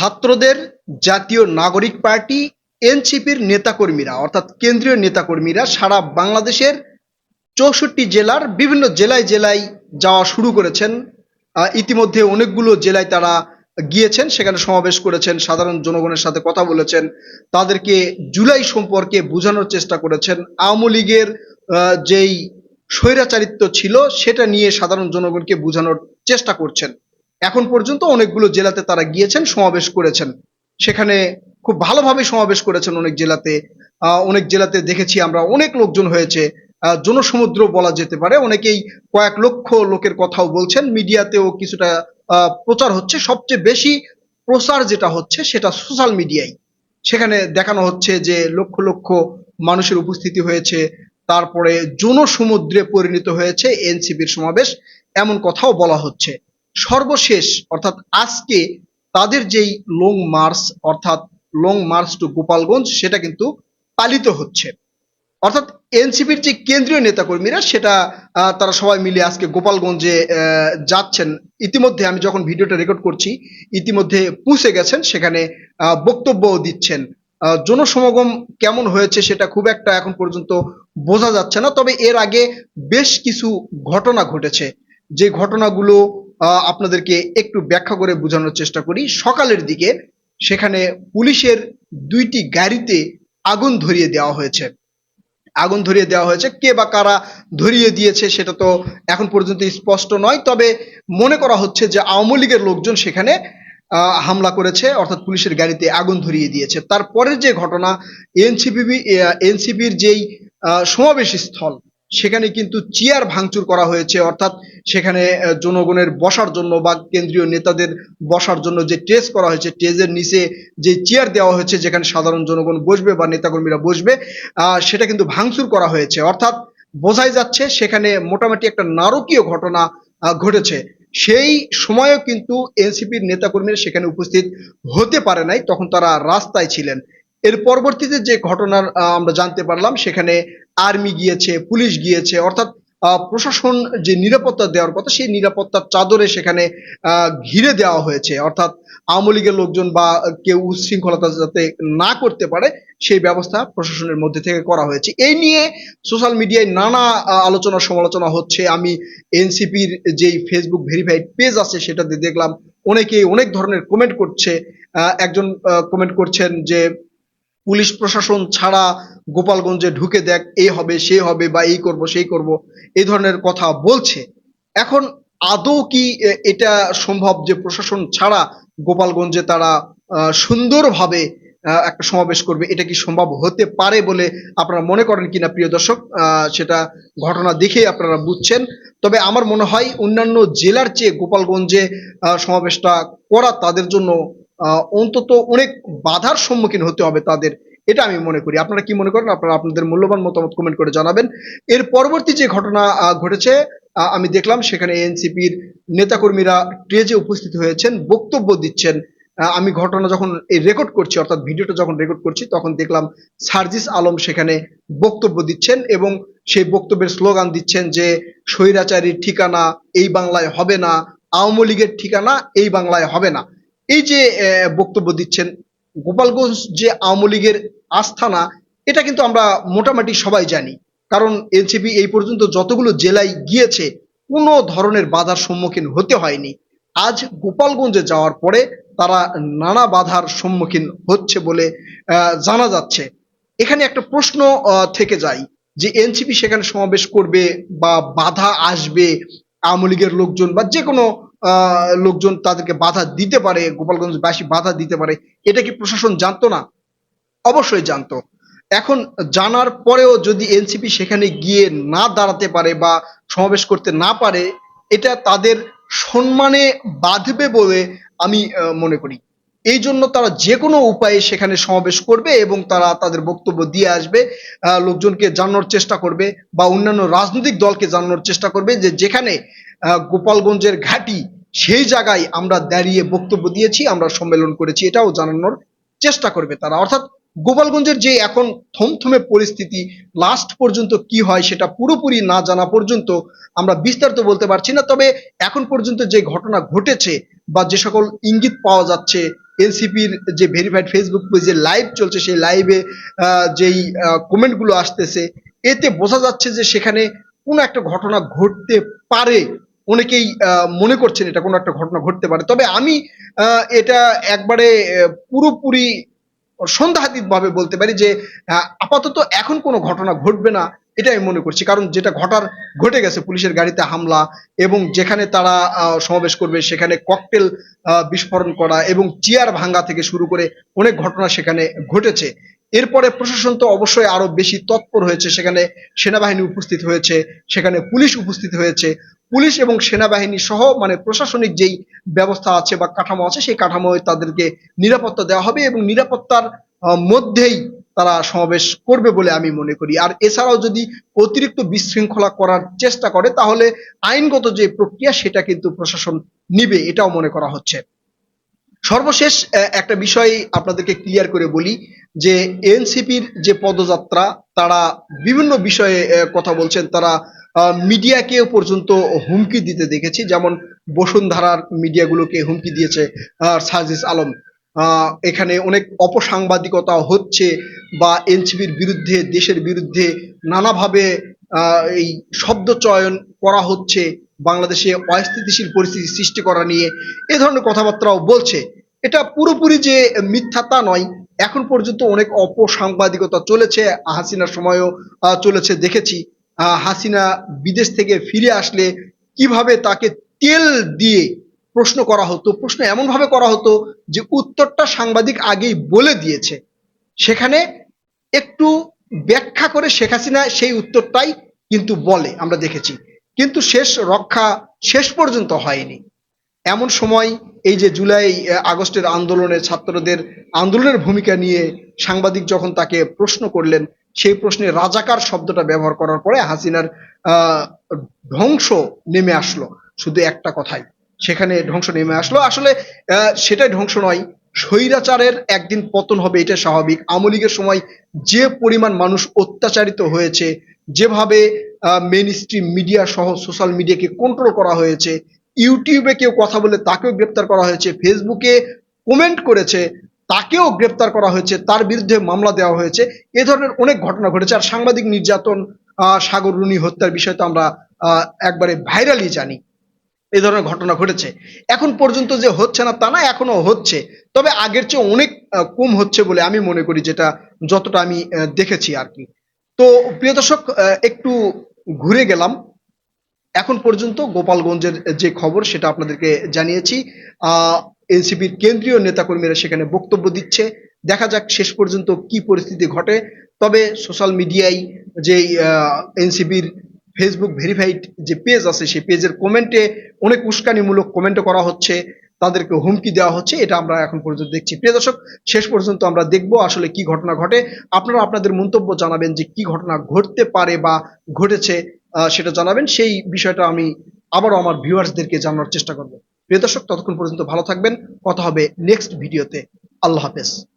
ছাত্রদের জাতীয় নাগরিক পার্টি, এনসিপির নেতাকর্মীরা, অর্থাৎ কেন্দ্রীয় নেতাকর্মীরা সারা বাংলাদেশের চৌষট্টি জেলার বিভিন্ন জেলায় জেলায় যাওয়া শুরু করেছেন। ইতিমধ্যে অনেকগুলো জেলায় তারা গিয়েছেন, সেখানে সমাবেশ করেছেন, সাধারণ জনগণের সাথে কথা বলেছেন, তাদেরকে জুলাই সম্পর্কে বোঝানোর চেষ্টা করেছেন। আওয়ামী লীগের যেই স্বৈরাচারিত্ব ছিল, সেটা নিয়ে সাধারণ জনগণকে বোঝানোর চেষ্টা করছেন। এখন পর্যন্ত অনেকগুলো জেলাতে তারা গিয়েছেন, সমাবেশ করেছেন। সেখানে খুব ভালোভাবে সমাবেশ করেছেন অনেক জেলাতে। অনেক জেলাতে দেখেছি আমরা অনেক লোকজন হয়েছে। জনসমুদ্র বলা যেতে পারে। অনেকেই কয়েক লক্ষ লোকের কথাও বলছেন। মিডিয়াতেও কিছুটা প্রচার হচ্ছে। সবচেয়ে বেশি প্রচার যেটা হচ্ছে সেটা সোশ্যাল মিডিয়ায়। সেখানে দেখানো হচ্ছে যে লক্ষ লক্ষ মানুষের উপস্থিতি হয়েছে। তারপরে জনসমুদ্রে পরিণত হয়েছে এনসিপির সমাবেশ। এমন কথাও বলা হচ্ছে। সর্বশেষ, অর্থাৎ আজকে তাদের যেই লং মার্চ অর্থাৎ লং মার্চ টু গোপালগঞ্জ, সেটা কিন্তু পালিত হচ্ছে। অর্থাৎ এনসিপির যে কেন্দ্রীয় নেতাকর্মীরা, সেটা তারা সবাই মিলে আজকে গোপালগঞ্জে যাচ্ছেন। ইতিমধ্যে আমি যখন ভিডিওটা রেকর্ড করছি, ইতিমধ্যে পৌঁছে গেছেন, সেখানে বক্তব্যও দিচ্ছেন। জনসমাগম কেমন হয়েছে সেটা খুব একটা এখন পর্যন্ত বোঝা যাচ্ছে না, তবে এর আগে বেশ কিছু ঘটনা ঘটেছে। যে ঘটনাগুলো আপনাদেরকে একটু ব্যাখ্যা করে বোঝানোর চেষ্টা করি। সকালের দিকে সেখানে পুলিশের দুইটি গাড়িতে আগুন ধরিয়ে দেওয়া হয়েছে। আগুন ধরিয়ে দেওয়া হয়েছে। কে বা কারা ধরিয়ে দিয়েছে সেটা তো এখন পর্যন্ত স্পষ্ট নয়। তবে মনে করা হচ্ছে যে আওয়ামী লীগের লোকজন সেখানে হামলা করেছে, অর্থাৎ পুলিশের গাড়িতে আগুন ধরিয়ে দিয়েছে। তারপরের যে ঘটনা এনসিপি এনসিপির যেই সমাবেশ স্থল সেখানে কিন্তু চেয়ার ভাঙচুর করা হয়েছে, অর্থাৎ সেখানে জনগণের বসার জন্য বা কেন্দ্রীয় নেতাদের বসার জন্য যে টেজ করা হয়েছে টেজের নিচে যে চেয়ার দেওয়া হয়েছে যেখানে সাধারণ জনগণ বসবে বা নেতাকর্মীরা বসবে সেটা কিন্তু ভাঙচুর করা হয়েছে। অর্থাৎ বোঝাই যাচ্ছে সেখানে মোটামুটি একটা নারকীয় ঘটনা ঘটেছে। সেই সময়ও কিন্তু এনসিপির নেতাকর্মীরা সেখানে উপস্থিত হতে পারে নাই, তখন তারা রাস্তায় ছিলেন। এর পরবর্তীতে যে ঘটনার আমরা জানতে পারলাম, সেখানে আর্মি গিয়েছে, পুলিশ গিয়েছে, অর্থাৎ প্রশাসন যে নিরাপত্তা দেওয়ার কথা, সেই নিরাপত্তার চাদরে সেখানে ঘিরে দেওয়া হয়েছে। অর্থাৎ আওয়ামী লীগের লোকজন বা কেউ উচ্ছৃঙ্খলতা যাতে না করতে পারে, সেই ব্যবস্থা প্রশাসনের মধ্যে থেকে করা হয়েছে। এই নিয়ে সোশ্যাল মিডিয়ায় নানা আলোচনা সমালোচনা হচ্ছে। আমি এনসিপির যেই ফেসবুক ভেরিফাইড পেজ আছে, সেটাতে দেখলাম অনেকেই অনেক ধরনের কমেন্ট করছে। একজন কমেন্ট করছেন যে পুলিশ প্রশাসন ছাড়া গোপালগঞ্জে ঢুকে দেখ এই হবে, সে হবে বা এই করব, সেই করব এই ধরনের কথা বলছে। এখন আদৌ কি এটা সম্ভব যে প্রশাসন ছাড়া গোপালগঞ্জে তারা সুন্দরভাবে একটা সমাবেশ করবে? এটা কি সম্ভব হতে পারে বলে আপনারা মনে করেন কিনা, প্রিয় দর্শক? সেটা ঘটনা দেখেই আপনারা বুঝছেন। তবে আমার মনে হয় অন্যান্য জেলার চেয়ে গোপালগঞ্জে সমাবেশটা করা তাদের জন্য অন্তত অনেক বাধার সম্মুখীন হতে হবে তাদের, এটা আমি মনে করি। আপনারা কি মনে করেন? আপনারা আপনাদের মূল্যবান মতামত কমেন্ট করে জানাবেন। এর পরবর্তী যে ঘটনা ঘটেছে আমি দেখলাম সেখানে এনসিপির নেতাকর্মীরা স্টেজে উপস্থিত হয়েছেন, বক্তব্য দিচ্ছেন। আমি ঘটনা যখন এই রেকর্ড করছি, অর্থাৎ ভিডিওটা যখন রেকর্ড করছি, তখন দেখলাম সার্জিস আলম সেখানে বক্তব্য দিচ্ছেন এবং সেই বক্তব্যের স্লোগান দিচ্ছেন যে, স্বৈরাচারীর ঠিকানা এই বাংলায় হবে না, আওয়ামী লীগের ঠিকানা এই বাংলায় হবে না। এই যে বক্তব্য দিচ্ছেন, গোপালগঞ্জ যে আওয়ামী লীগের আস্থানা, এটা কিন্তু আমরা মোটামুটি সবাই জানি। কারণ এনসিপি এই পর্যন্ত যতগুলো জেলায় গিয়েছে, কোনো ধরনের বাধার সম্মুখীন হতে হয়নি। আজ গোপালগঞ্জে যাওয়ার পরে তারা নানা বাধার সম্মুখীন হচ্ছে বলে জানা যাচ্ছে। এখানে একটা প্রশ্ন থেকে যায় যে, এনসিপি সেখানে সমাবেশ করবে বা বাধা আসবে আওয়ামী লীগের লোকজন বা যে কোনো লোকজন তাদেরকে বাধা দিতে পারে, গোপালগঞ্জ গোপালগঞ্জবাসী বাধা দিতে পারে, এটা কি প্রশাসন জানতো না? অবশ্যই জানতো। এখন জানার পরেও যদি এনসিপি সেখানে গিয়ে না দাঁড়াতে পারে বা সমাবেশ করতে না পারে, এটা তাদের সম্মানে বাঁধবে বলে আমি মনে করি। এই জন্য তারা যে কোনো উপায়ে সেখানে সমাবেশ করবে এবং তারা তাদের বক্তব্য দিয়ে আসবে লোকজনকে জানানোর চেষ্টা করবে বা অন্যান্য রাজনৈতিক দলকে জানানোর চেষ্টা করবে যে যেখানে গোপালগঞ্জের ঘাঁটি, সেই জায়গায় আমরা দাঁড়িয়ে বক্তব্য দিয়েছি, আমরা সম্মেলন করেছি, এটাও জানানোর চেষ্টা করবে তারা। অর্থাৎ গোপালগঞ্জের যে এখন থমথমে পরিস্থিতি লাস্ট পর্যন্ত কি হয় সেটা পুরোপুরি না জানা পর্যন্ত আমরা বিস্তারিত বলতে পারছি না, তবে এখন পর্যন্ত যে ঘটনা ঘটেছে বা যে সকল ইঙ্গিত পাওয়া যাচ্ছে, এনসিপির যে ভেরিফাইড ফেসবুক পেজে লাইভ চলছে, সেই লাইভে যেই কমেন্টগুলো আসতেছে, এতে বোঝা যাচ্ছে যে সেখানে কোনো একটা ঘটনা ঘটতে পারে অনেকেই মনে করছেন এটা কোনো একটা ঘটনা ঘটতে পারে। তবে আমি এটা একবারে পুরোপুরি সন্দেহাতীত ভাবে বলতে পারি যে আপাতত এখন কোনো ঘটনা ঘটবে না এটা আমি মনে করছি। কারণ যেটা ঘটার, ঘটে গেছে পুলিশের গাড়িতে হামলা এবং যেখানে তারা সমাবেশ করবে সেখানে ককটেল বিস্ফোরণ করা এবং চেয়ার ভাঙ্গা থেকে শুরু করে অনেক ঘটনা সেখানে ঘটেছে। এরপরে প্রশাসন তো অবশ্যই আরও বেশি তৎপর হয়েছে। সেখানে সেনাবাহিনী উপস্থিত হয়েছে, সেখানে পুলিশ উপস্থিত হয়েছে। পুলিশ এবং সেনাবাহিনী সহ মানে প্রশাসনিক যেই ব্যবস্থা আছে বা কাঠামো আছে, সেই কাঠামোয় তাদেরকে নিরাপত্তা দেওয়া হবে এবং নিরাপত্তার মধ্যেই তারা সমাবেশ করবে বলে আমি মনে করি। আর এছাড়াও যদি অতিরিক্ত বিশৃঙ্খলা করার চেষ্টা করে, তাহলে আইনগত যে প্রক্রিয়া, সেটা কিন্তু প্রশাসন নিবে, এটাও মনে করা হচ্ছে। সর্বশেষ একটা বিষয় আপনাদেরকে ক্লিয়ার করে বলি, যে এনসিপির যে পদযাত্রা, তারা বিভিন্ন বিষয়ে কথা বলছেন। তারা মিডিয়াকেও পর্যন্ত হুমকি দিতে দেখেছি। যেমন বসুন্ধরার মিডিয়াগুলোকে হুমকি দিয়েছে সাজিস আলম। এখানে অনেক অপসাংবাদিকতা হচ্ছে বা এনসিপির বিরুদ্ধে, দেশের বিরুদ্ধে নানাভাবে এই শব্দ চয়ন করা হচ্ছে, বাংলাদেশে অস্থিতিশীল পরিস্থিতি সৃষ্টি করা নিয়ে। এ ধরনের কথাবার্তাও বলছে। এটা পুরোপুরি যে মিথ্যা তা নয়, এখন পর্যন্ত অনেক অপসাংবাদিকতা চলেছে হাসিনার সময়ও চলেছে, দেখেছি। হাসিনা বিদেশ থেকে ফিরে আসলে কীভাবে তাকে তেল দিয়ে প্রশ্ন করা হতো, প্রশ্ন এমন ভাবে করা হতো যে উত্তরটা সাংবাদিক আগেই বলে দিয়েছে। সেখানে একটু ব্যাখ্যা করে শেখ হাসিনা সেই উত্তরটাই কিন্তু বলে, আমরা দেখেছি। কিন্তু শেষ রক্ষা শেষ পর্যন্ত হয়নি। এমন সময় এই যে জুলাই আগস্টের আন্দোলনে ছাত্রদের আন্দোলনের ভূমিকা নিয়ে সাংবাদিক যখন তাকে প্রশ্ন করলেন, সেই প্রশ্নে রাজাকার শব্দটা ব্যবহার করার পরে হাসিনার ধ্বংস নেমে আসলো। শুধু একটা কথাই, সেখানে ধ্বংস নেমে আসলো। আসলে সেটাই ধ্বংস নয়, স্বৈরাচারের একদিন পতন হবে, এটা স্বাভাবিক। আওয়ামী লীগের সময় যে পরিমাণ মানুষ অত্যাচারিত হয়েছে, যেভাবে মেন স্ট্রিম মিডিয়া সহ সোশ্যাল মিডিয়াকে কন্ট্রোল করা হয়েছে, ইউটিউবে কেউ কথা বলে তাকেও গ্রেপ্তার করা হয়েছে ফেসবুকে কমেন্ট করেছে তাকেও গ্রেপ্তার করা হয়েছে, তার বিরুদ্ধে মামলা দেওয়া হয়েছে। এ ধরনের অনেক ঘটনা ঘটেছে, আর সাংবাদিক নির্যাতন সাগর রুনি হত্যার বিষয় তো আমরা একবারে ভাইরালি জানি। এই ধরনের ঘটনা ঘটেছে। এখন পর্যন্ত যে হচ্ছে না তা না, এখনও হচ্ছে। তবে আগের চেয়ে অনেক কম হচ্ছে বলে আমি মনে করি, যেটা যতটা আমি দেখেছি আর কি। তো প্রিয় দর্শক একটু ঘুরে গেলাম। এখন পর্যন্ত গোপালগঞ্জের যে খবর, সেটা আপনাদেরকে জানিয়েছি। এনসিপির কেন্দ্রীয় নেতাকর্মীরা সেখানে বক্তব্য দিচ্ছে। দেখা যাক শেষ পর্যন্ত কি পরিস্থিতি ঘটে। তবে সোশ্যাল মিডিয়ায় যে এনসিপির ফেসবুক ভেরিফাইড যে পেজ আছে, সেই পেজের কমেন্টে অনেক উস্কানিমূলক কমেন্টও করা হচ্ছে। তাদেরকে হুমকি দেওয়া হচ্ছে, এটা আমরা এখন পর্যন্ত দেখছি। প্রিয় দর্শক, শেষ পর্যন্ত আমরা দেখব আসলে কি ঘটনা ঘটে। আপনারা আপনাদের মন্তব্য জানাবেন যে কি ঘটনা ঘটতে পারে বা ঘটেছে সেটা জানাবেন। সেই বিষয়টা আমি আবারও আমার ভিউয়ার্সদেরকে জানানোর চেষ্টা করব। প্রিয় দর্শক ততক্ষণ পর্যন্ত ভালো থাকবেন। কথা হবে নেক্সট ভিডিওতে। আল্লাহ হাফেজ।